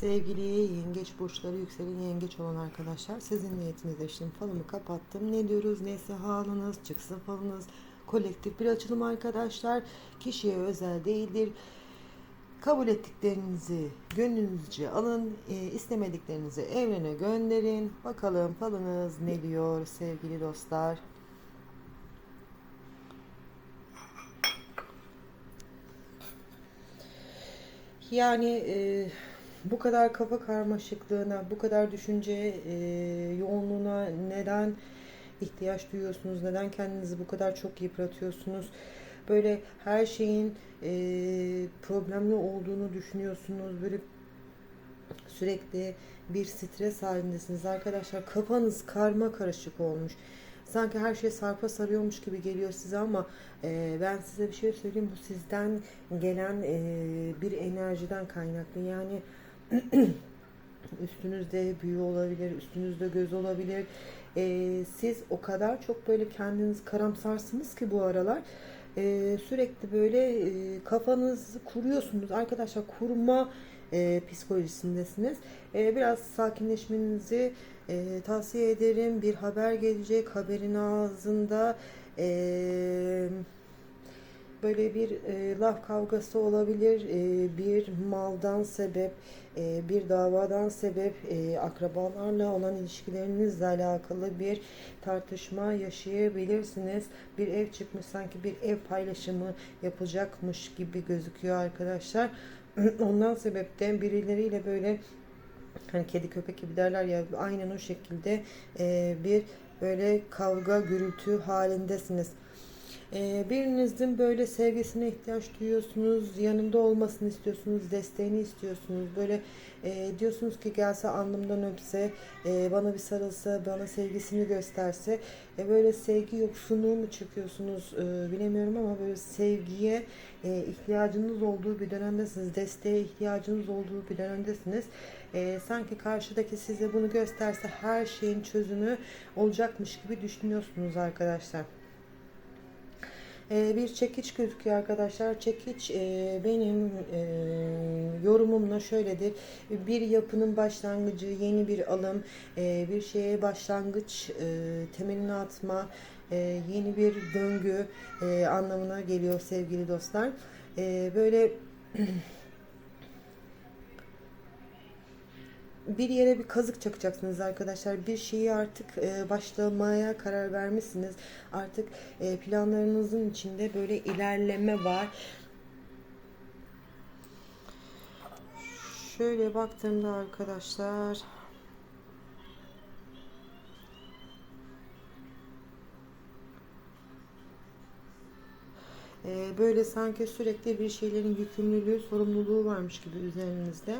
Sevgili yengeç burçları yükselen yengeç olan arkadaşlar sizin niyetinizle şimdi falımı kapattım. Ne diyoruz? Neyse halınız, çıksın falınız. Kolektif bir açılım arkadaşlar. Kişiye özel değildir. Kabul ettiklerinizi gönlünüzce alın. e, istemediklerinizi evrene gönderin. Bakalım falınız ne diyor sevgili dostlar. Yani e, bu kadar kafa karmaşıklığına, bu kadar düşünce e, yoğunluğuna neden ihtiyaç duyuyorsunuz? Neden kendinizi bu kadar çok yıpratıyorsunuz? Böyle her şeyin e, problemli olduğunu düşünüyorsunuz. Böyle sürekli bir stres halindesiniz arkadaşlar. Kafanız karma karışık olmuş. Sanki her şey sarpa sarıyormuş gibi geliyor size ama e, ben size bir şey söyleyeyim. Bu sizden gelen e, bir enerjiden kaynaklı. Yani üstünüzde büyü olabilir, üstünüzde göz olabilir. E, siz o kadar çok böyle kendiniz karamsarsınız ki bu aralar. E, sürekli böyle e, kafanızı kuruyorsunuz. Arkadaşlar kurma e, psikolojisindesiniz. E, biraz sakinleşmenizi e, tavsiye ederim. Bir haber gelecek. Haberin ağzında e, böyle bir e, laf kavgası olabilir. E, bir maldan sebep, e, bir davadan sebep, e, akrabalarla olan ilişkilerinizle alakalı bir tartışma yaşayabilirsiniz. Bir ev çıkmış sanki bir ev paylaşımı yapacakmış gibi gözüküyor arkadaşlar. Ondan sebepten birileriyle böyle hani kedi köpek gibi derler ya aynen o şekilde e, bir böyle kavga gürültü halindesiniz. E, birinizin böyle sevgisine ihtiyaç duyuyorsunuz, yanında olmasını istiyorsunuz, desteğini istiyorsunuz. Böyle e, diyorsunuz ki gelse alnımdan öpse, e, bana bir sarılsa, bana sevgisini gösterse. E, böyle sevgi yoksunluğu mu çıkıyorsunuz e, bilemiyorum ama böyle sevgiye e, ihtiyacınız olduğu bir dönemdesiniz. Desteğe ihtiyacınız olduğu bir dönemdesiniz. E, sanki karşıdaki size bunu gösterse her şeyin çözümü olacakmış gibi düşünüyorsunuz arkadaşlar. Ee, bir çekiç gözüküyor arkadaşlar. Çekiç e, benim e, yorumumla şöyledir. Bir yapının başlangıcı, yeni bir alım, e, bir şeye başlangıç, temelini atma, yeni bir döngü anlamına geliyor sevgili dostlar. Böyle bir yere bir kazık çakacaksınız arkadaşlar. Bir şeyi artık e, başlamaya karar vermişsiniz. Artık e, planlarınızın içinde böyle ilerleme var. Şöyle baktığımda arkadaşlar e, böyle sanki sürekli bir şeylerin yükümlülüğü, sorumluluğu varmış gibi üzerinizde.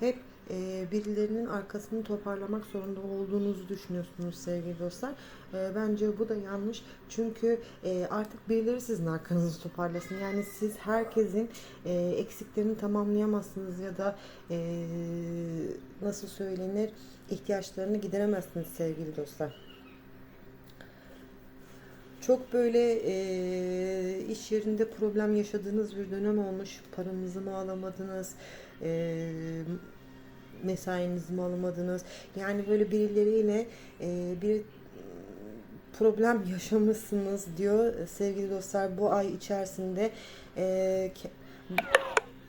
Hep e, birilerinin arkasını toparlamak zorunda olduğunuzu düşünüyorsunuz sevgili dostlar. E, bence bu da yanlış. Çünkü e, artık birileri sizin arkanızı toparlasın. Yani siz herkesin e, eksiklerini tamamlayamazsınız ya da e, nasıl söylenir ihtiyaçlarını gideremezsiniz sevgili dostlar. Çok böyle e, iş yerinde problem yaşadığınız bir dönem olmuş. Paranızı mı alamadınız? E, mesainizi mi alamadınız? Yani böyle birileriyle e, bir problem yaşamışsınız diyor sevgili dostlar bu ay içerisinde. E,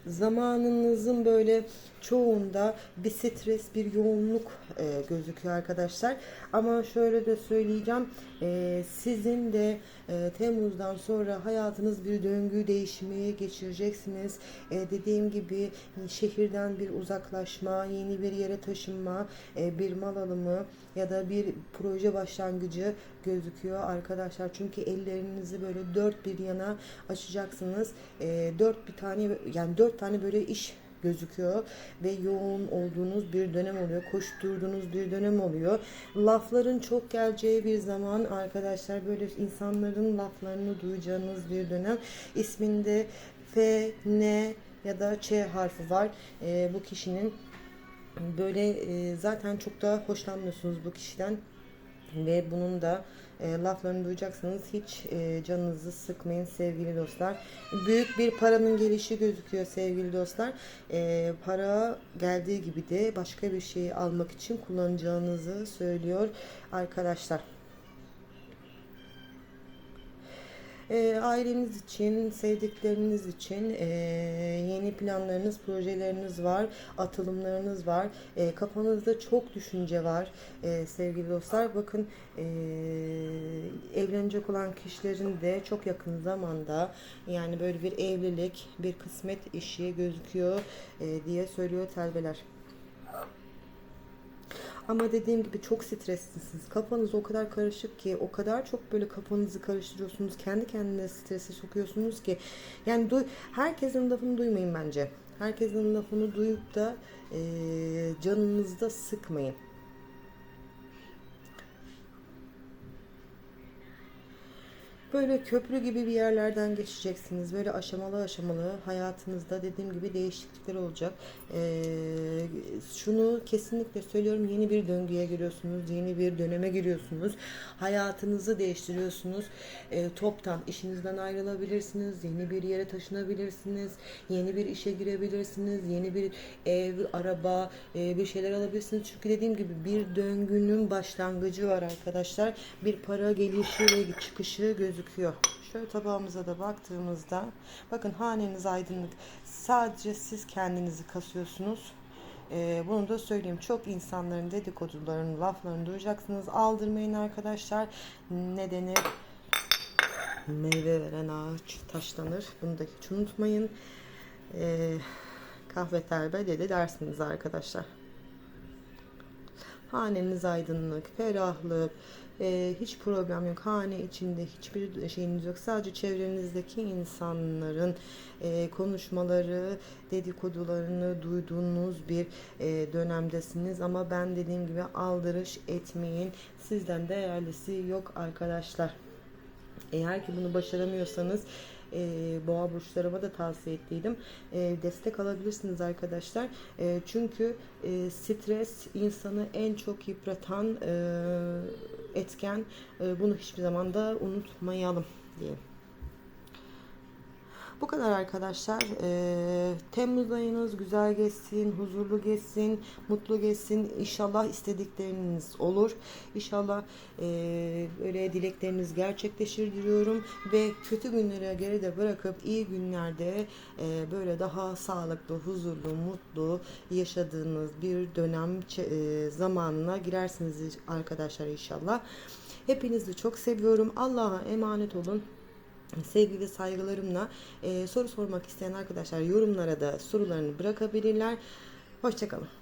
zamanınızın böyle çoğunda bir stres, bir yoğunluk e, gözüküyor arkadaşlar. Ama şöyle de söyleyeceğim. E, sizin de e, Temmuz'dan sonra hayatınız bir döngü değişimi geçireceksiniz. E, dediğim gibi şehirden bir uzaklaşma, yeni bir yere taşınma, e, bir mal alımı ya da bir proje başlangıcı gözüküyor arkadaşlar. Çünkü ellerinizi böyle dört bir yana açacaksınız. E, dört bir tane yani dört tane böyle iş gözüküyor ve yoğun olduğunuz bir dönem oluyor. Koşturduğunuz bir dönem oluyor. Lafların çok geleceği bir zaman arkadaşlar böyle insanların laflarını duyacağınız bir dönem. İsminde F, N ya da Ç harfi var. E, bu kişinin böyle e, zaten çok da hoşlanmıyorsunuz bu kişiden ve bunun da e, laflarını duyacaksınız. Hiç e, canınızı sıkmayın sevgili dostlar. Büyük bir paranın gelişi gözüküyor sevgili dostlar. E, para geldiği gibi de başka bir şeyi almak için kullanacağınızı söylüyor arkadaşlar. E, aileniz için, sevdikleriniz için e, yeni planlarınız, projeleriniz var, atılımlarınız var. E, kafanızda çok düşünce var e, sevgili dostlar. Bakın e, evlenecek olan kişilerin de çok yakın zamanda yani böyle bir evlilik, bir kısmet işi gözüküyor e, diye söylüyor telbeler. Ama dediğim gibi çok streslisiniz. Kafanız o kadar karışık ki, o kadar çok böyle kafanızı karıştırıyorsunuz. Kendi kendine strese sokuyorsunuz ki. Yani duy, herkesin lafını duymayın bence. Herkesin lafını duyup da e, canınızda sıkmayın. Böyle köprü gibi bir yerlerden geçeceksiniz. Böyle aşamalı aşamalı hayatınızda dediğim gibi değişiklikler olacak. Ee, şunu kesinlikle söylüyorum yeni bir döngüye giriyorsunuz. Yeni bir döneme giriyorsunuz. Hayatınızı değiştiriyorsunuz. Ee, toptan işinizden ayrılabilirsiniz. Yeni bir yere taşınabilirsiniz. Yeni bir işe girebilirsiniz. Yeni bir ev, araba e, bir şeyler alabilirsiniz. Çünkü dediğim gibi bir döngünün başlangıcı var arkadaşlar. Bir para gelişi ve çıkışı gözüküyor. Şöyle tabağımıza da baktığımızda bakın haneniz aydınlık. Sadece siz kendinizi kasıyorsunuz. Ee, bunu da söyleyeyim. Çok insanların dedikodularını, laflarını duyacaksınız. Aldırmayın arkadaşlar. Nedeni meyve veren ağaç taşlanır. Bunu da hiç unutmayın. Ee, kahve terbe dedi dersiniz arkadaşlar. Haneniz aydınlık, ferahlık, e, hiç problem yok. Hane içinde hiçbir şeyiniz yok. Sadece çevrenizdeki insanların e, konuşmaları, dedikodularını duyduğunuz bir e, dönemdesiniz. Ama ben dediğim gibi aldırış etmeyin. Sizden değerlisi yok arkadaşlar. Eğer ki bunu başaramıyorsanız e, boğa burçlarıma da tavsiye ettiydim. E, destek alabilirsiniz arkadaşlar. E, çünkü e, stres insanı en çok yıpratan e, etken. E, bunu hiçbir zaman da unutmayalım diye. Bu kadar arkadaşlar. Ee, Temmuz ayınız güzel geçsin, huzurlu geçsin, mutlu geçsin. İnşallah istedikleriniz olur. İnşallah e, böyle dilekleriniz gerçekleşir diliyorum. Ve kötü günlere geride bırakıp iyi günlerde e, böyle daha sağlıklı, huzurlu, mutlu yaşadığınız bir dönem e, zamanına girersiniz arkadaşlar inşallah. Hepinizi çok seviyorum. Allah'a emanet olun. Sevgi ve saygılarımla e, soru sormak isteyen arkadaşlar yorumlara da sorularını bırakabilirler. Hoşçakalın.